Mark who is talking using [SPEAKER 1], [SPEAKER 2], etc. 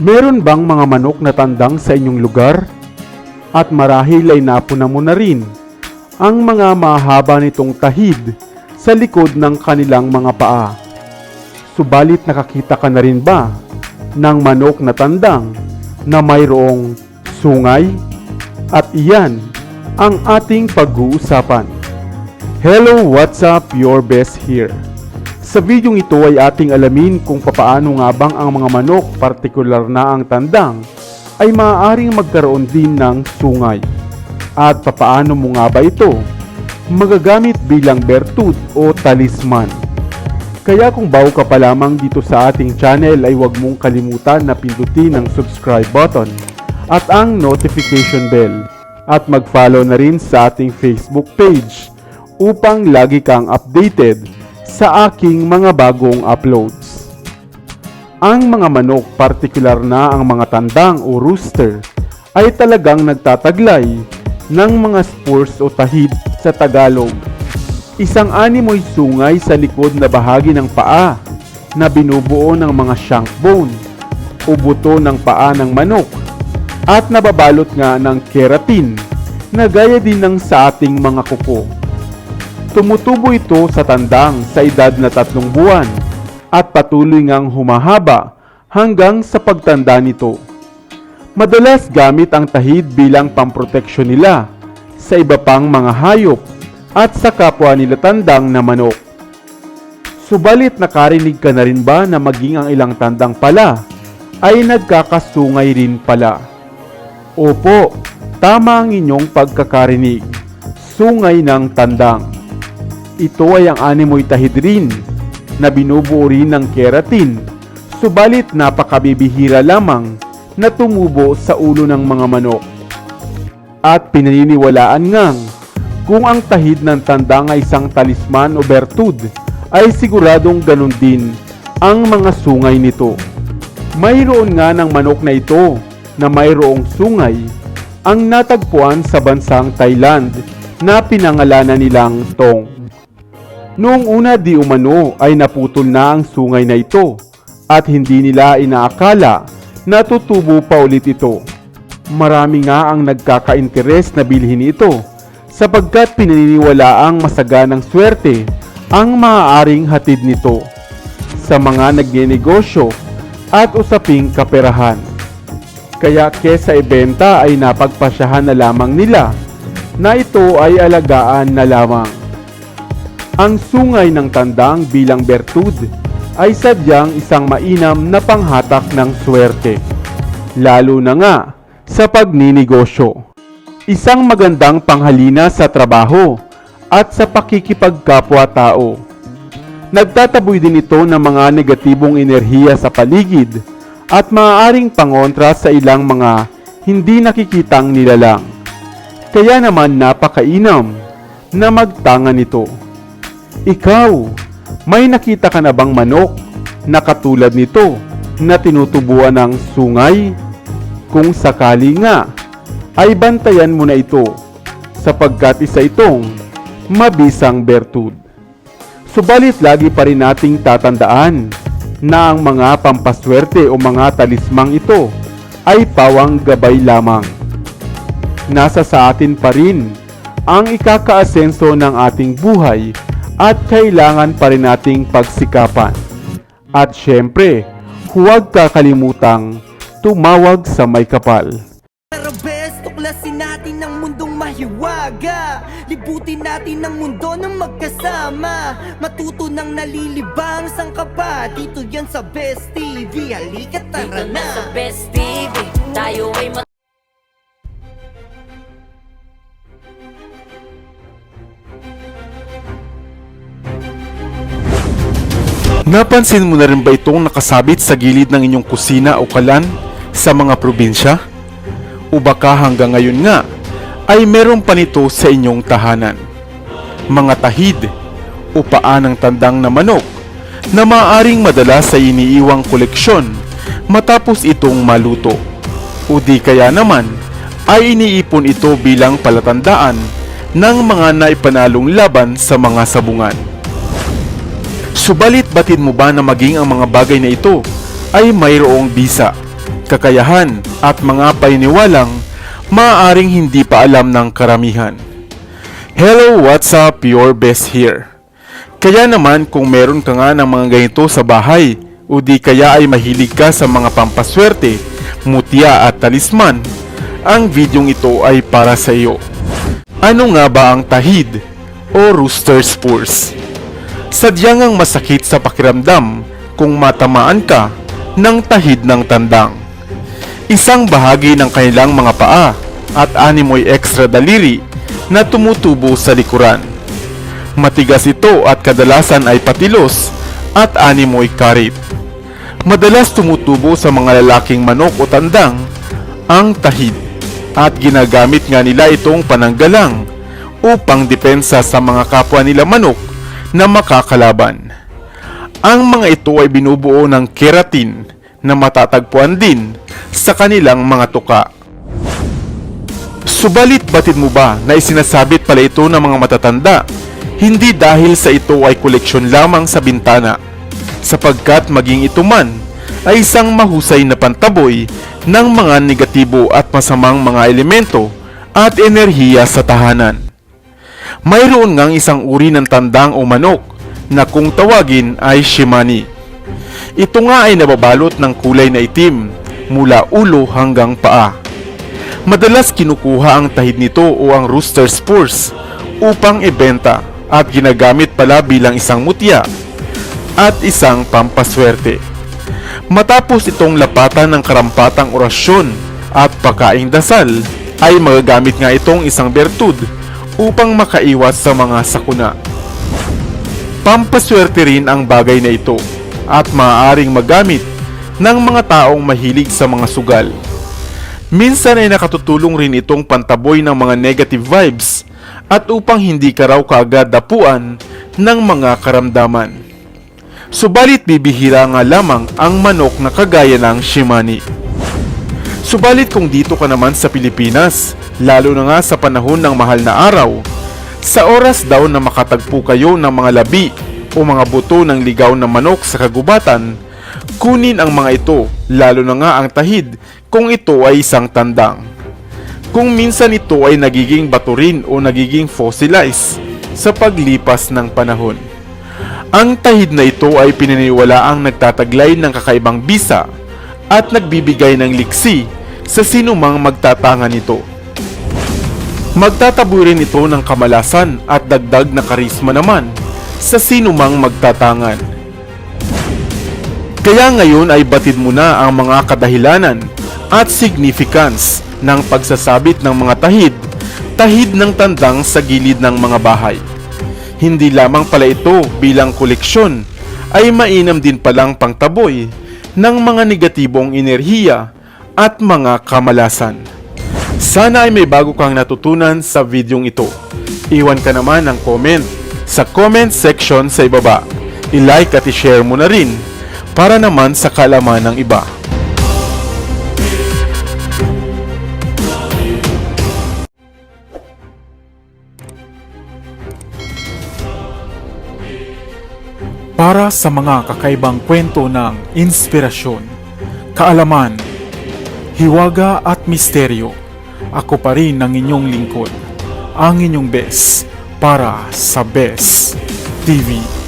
[SPEAKER 1] Meron bang mga manok na tandang sa inyong lugar? At marahil ay napuna mo na rin ang mga mahaba nitong tahid sa likod ng kanilang mga paa. Subalit nakakita ka na rin ba ng manok na tandang na mayroong sungay? At iyan ang ating pag-uusapan. Hello, what's up? Your best here. Sa videong ito ay ating alamin kung papaano nga bang ang mga manok, partikular na ang tandang, ay maaaring magkaroon din ng sungay. At papaano mo nga ba ito magagamit bilang bertud o talisman. Kaya kung bago ka pa lamang dito sa ating channel ay huwag mong kalimutan na pindutin ang subscribe button at ang notification bell at mag-follow na rin sa ating Facebook page upang lagi kang updated sa aking mga bagong uploads. Ang mga manok, partikular na ang mga tandang o rooster, ay talagang nagtataglay ng mga spurs o tahid sa Tagalog. Isang animoy sungay sa likod na bahagi ng paa na binubuo ng mga shank bone o buto ng paa ng manok at nababalot nga ng keratin na gaya din ng sa ating mga kuko. Tumutubo ito sa tandang sa edad na tatlong buwan at patuloy ngang humahaba hanggang sa pagtanda nito. Madalas gamit ang tahid bilang pamproteksyon nila sa iba pang mga hayop at sa kapwa nila tandang na manok. Subalit nakarinig ka na rin ba na maging ang ilang tandang pala ay nagkakasungay rin pala? Opo, tama ang inyong pagkakarinig. Sungay ng tandang. Ito ay ang animoy tahid rin na binubuo rin ng keratin, subalit napakabibihira lamang na tumubo sa ulo ng mga manok. At pinaniniwalaan ngang kung ang tahid ng tandang ay isang talisman o bertud, ay siguradong ganun din ang mga sungay nito. Mayroon nga ng manok na ito na mayroong sungay ang natagpuan sa bansang Thailand na pinangalanan nilang Tong. Noong una di umano ay naputol na ang sungay na ito at hindi nila inaakala na tutubo pa ulit ito. Marami nga ang nagkaka-interes na bilhin ito sapagkat pinaniniwalaang masaganang swerte ang maaaring hatid nito sa mga nagnenegosyo at usaping kaperahan. Kaya kesa ibenta ay napagpasyahan na lamang nila na ito ay alagaan na lamang. Ang sungay ng tandang bilang bertud ay sadyang isang mainam na panghatak ng swerte. Lalo na nga sa pagninegosyo. Isang magandang panghalina sa trabaho at sa pakikipagkapwa-tao. Nagtataboy din ito ng mga negatibong enerhiya sa paligid at maaaring pangontra sa ilang mga hindi nakikitang nilalang. Kaya naman napakainam na magtanga nito. Ikaw, may nakita ka na bang manok na katulad nito na tinutubuan ng sungay? Kung sakali nga, ay bantayan mo na ito sapagkat isa itong mabisang bertud. Subalit lagi pa rin nating tatandaan na ang mga pampaswerte o mga talismang ito ay pawang gabay lamang. Nasa sa atin pa rin ang ikakaasenso ng ating buhay at kailangan pa rin nating pagsikapan. At syempre, huwag kakalimutang tumawag sa may kapal.
[SPEAKER 2] Arabes, tuklasin natin ang mundong mahiwaga. Libutin natin ang mundo ng magkasama. Matuto ng nalilibang sangkapa Dito yan sa Best TV Halika tara
[SPEAKER 3] Dito na sa
[SPEAKER 2] na
[SPEAKER 3] Best TV Tayo ay
[SPEAKER 1] Napansin mo na rin ba itong nakasabit sa gilid ng inyong kusina o kalan sa mga probinsya? O baka hanggang ngayon nga ay meron pa nito sa inyong tahanan? Mga tahid o paa ng tandang na manok na maaring madala sa iniiwang koleksyon matapos itong maluto. O di kaya naman ay iniipon ito bilang palatandaan ng mga naipanalong laban sa mga sabungan. Subalit batid mo ba na maging ang mga bagay na ito ay mayroong bisa kakayahan at mga paniniwalang maaaring hindi pa alam ng karamihan. Hello, what's up? Your best here. Kaya naman kung meron ka nga ng mga ganito sa bahay o di kaya ay mahilig ka sa mga pampaswerte, mutya at talisman, ang videong ito ay para sa iyo. Ano nga ba ang tahid o rooster spurs? Sadyang ang masakit sa pakiramdam kung matamaan ka ng tahid ng tandang. Isang bahagi ng kanilang mga paa at animoy extra daliri na tumutubo sa likuran. Matigas ito at kadalasan ay patilos at animoy karit. Madalas tumutubo sa mga lalaking manok o tandang ang tahid at ginagamit nga nila itong pananggalang upang depensa sa mga kapwa nila manok na makakalaban. Ang mga ito ay binubuo ng keratin na matatagpuan din sa kanilang mga tuka. Subalit batid mo ba na isinasabit pala ito ng mga matatanda hindi dahil sa ito ay koleksyon lamang sa bintana sapagkat maging ito man ay isang mahusay na pantaboy ng mga negatibo at masamang mga elemento at enerhiya sa tahanan. Mayroon ngang isang uri ng tandang o manok na kung tawagin ay shimani. Ito nga ay nababalot ng kulay na itim mula ulo hanggang paa. Madalas kinukuha ang tahid nito o ang rooster spurs upang ibenta at ginagamit pala bilang isang mutya at isang pampaswerte. Matapos itong lapatan ng karampatang orasyon at pakaing dasal, ay magagamit nga itong isang bertud upang makaiwas sa mga sakuna. Pampaswerte rin ang bagay na ito at maaaring magamit ng mga taong mahilig sa mga sugal. Minsan ay nakatutulong rin itong pantaboy ng mga negative vibes at upang hindi ka raw kaagad dapuan ng mga karamdaman. Subalit bibihira nga lamang ang manok na kagaya ng Shimani. Subalit kung dito ka naman sa Pilipinas, lalo na nga sa panahon ng mahal na araw, sa oras daw na makatagpo kayo ng mga labi o mga buto ng ligaw na manok sa kagubatan, kunin ang mga ito, lalo na nga ang tahid kung ito ay isang tandang. Kung minsan ito ay nagiging baturin o nagiging fossilized sa paglipas ng panahon. Ang tahid na ito ay pinaniniwalaang nagtataglay ng kakaibang bisa at nagbibigay ng liksi sa sinumang magtatangan nito. Magtataboy rin ito ng kamalasan at dagdag na karisma naman sa sinumang magtatangan. Kaya ngayon ay batid mo na ang mga kadahilanan at significance ng pagsasabit ng mga tahid, tahid ng tandang sa gilid ng mga bahay. Hindi lamang pala ito bilang koleksyon, ay mainam din palang pangtaboy ng mga negatibong enerhiya at mga kamalasan. Sana ay may bago kang natutunan sa videong ito. Iwan ka naman ng comment sa comment section sa ibaba. I-like at i-share mo na rin para naman sa kalaman ng iba. Para sa mga kakaibang kwento ng inspirasyon, kaalaman, hiwaga at misteryo, ako pa rin ang inyong lingkod, ang inyong best para sa Best TV.